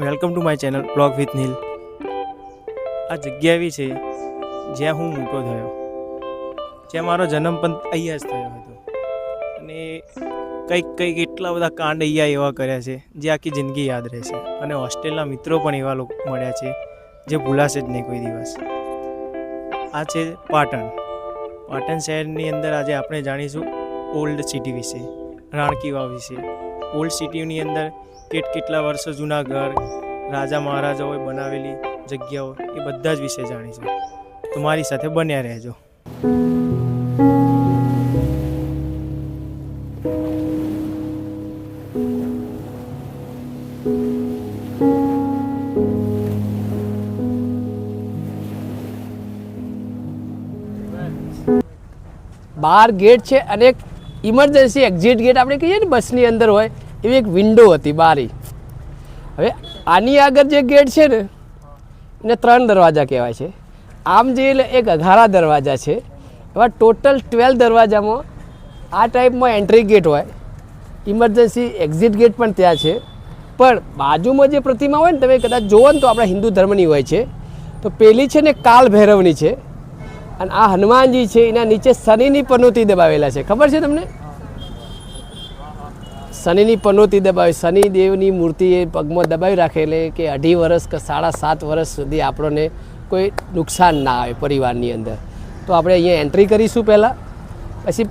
Welcome to my channel blog with Neel. આ જગ્યા એવી છે જ્યાં હું મોટો થયો. જ્યાં મારો જન્મ પણ અહીંયા જ થયો હતો. અને કંઈક કંઈક એટલા બધા કાંડ અહીંયા એવા કર્યા છે જે આખી જિંદગી યાદ રહેશે. અને હોસ્ટેલના મિત્રો પણ એવા લોકો મળ્યા છે જે ભૂલાશે જ નહીં કોઈ દિવસ. આ છે પાટણ. પાટણ શહેરની અંદર આજે આપણે જાણીશું ઓલ્ડ સિટી વિશે રાણકી વાવ વિશે. ઓલ્ડ સિટીની અંદર કેટ કેટલા વર્ષો જૂના ઘર, રાજા મહારાજાઓએ બનાવેલી જગ્યાઓ, એ બધા જ વિશે જાણીશું તો મારી સાથે બન્યા રહેજો. બાર ગેટ છે અને એક ઇમરજન્સી એક્ઝિટ ગેટ આપણે કહીએ ને, બસની અંદર હોય એવી એક વિન્ડો હતી બારી. હવે આની આગળ જે ગેટ છે ને, એને ત્રણ દરવાજા કહેવાય છે. આમ જે એક અઘારા દરવાજા છે. એવા ટોટલ ટ્વેલ્વ દરવાજામાં આ ટાઈપમાં એન્ટ્રી ગેટ હોય. ઇમરજન્સી એક્ઝિટ ગેટ પણ ત્યાં છે. પણ બાજુમાં જે પ્રતિમા હોય ને, તમે કદાચ જુઓ ને તો આપણા હિન્દુ ધર્મની હોય છે. તો પેલી છે ને કાલ ભૈરવની છે. અને આ હનુમાનજી છે, એના નીચે શનિની પનોતી દબાવેલા છે. ખબર છે તમને? શનિની પનોતી દબાવી, શનિદેવની મૂર્તિ એ પગમાં દબાવી રાખે એટલે કે અઢી વર્ષ કે સાડા સાત વર્ષ સુધી આપણને કોઈ નુકસાન ના આવે પરિવારની અંદર. તો આપણે અહીંયા એન્ટ્રી કરીશું પહેલાં. પછી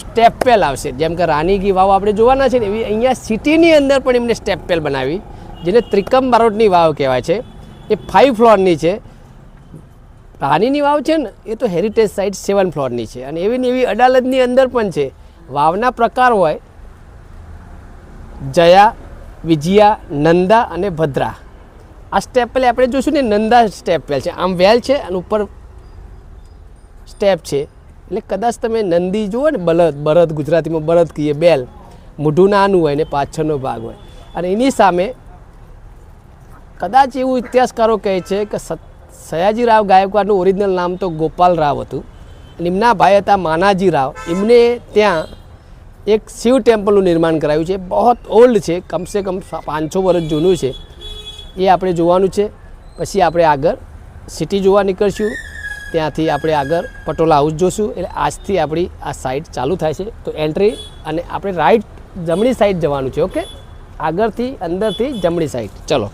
સ્ટેપ પેલ આવશે. જેમ કે રાનીગી વાવ આપણે જોવાના છે ને, એવી અહીંયા સિટીની અંદર પણ એમને સ્ટેપ બનાવી, જેને ત્રિકમ બારોટની વાવ કહેવાય છે. એ ફાઇવ ફ્લોરની છે. રાનીની વાવ છે ને, એ તો હેરિટેજ સાઇટ સેવન ફ્લોરની છે. અને એવી ને એવી અડાલતની અંદર પણ છે. વાવના પ્રકાર હોય જયા, વિજયા, નંદા અને ભદ્રા. આ સ્ટેપ પહેલાં આપણે જોઈશું ને નંદા સ્ટેપ વેલ છે. આમ વેલ છે અને ઉપર સ્ટેપ છે. એટલે કદાચ તમે નંદી જુઓ ને બળદ બળદ ગુજરાતીમાં બળદ કહીએ, બેલ. મોઢું નાનું હોય ને પાછળનો ભાગ હોય. અને એની સામે કદાચ એવું ઇતિહાસકારો કહે છે કે સયાજી રાવ ગાયકવાડનું ઓરિજિનલ નામ તો ગોપાલ રાવ હતું. અને એમના ભાઈ હતા, માનાજી રાવ. એમને ત્યાં એક શિવ ટેમ્પલનું નિર્માણ કરાયું છે. બહુ ઓલ્ડ છે. કમસે કમ પાંચસો વર્ષ જૂનું છે. એ આપણે જોવાનું છે. પછી આપણે આગળ સિટી જોવા નીકળશું. ત્યાંથી આપણે આગળ પટોલા હાઉસ જોશું. એટલે આજથી આપણી આ સાઈડ ચાલુ થાય છે. તો એન્ટ્રી અને આપણે રાઈટ જમણી સાઈડ જવાનું છે. ઓકે આગળથી, અંદરથી જમણી સાઈડ ચલો.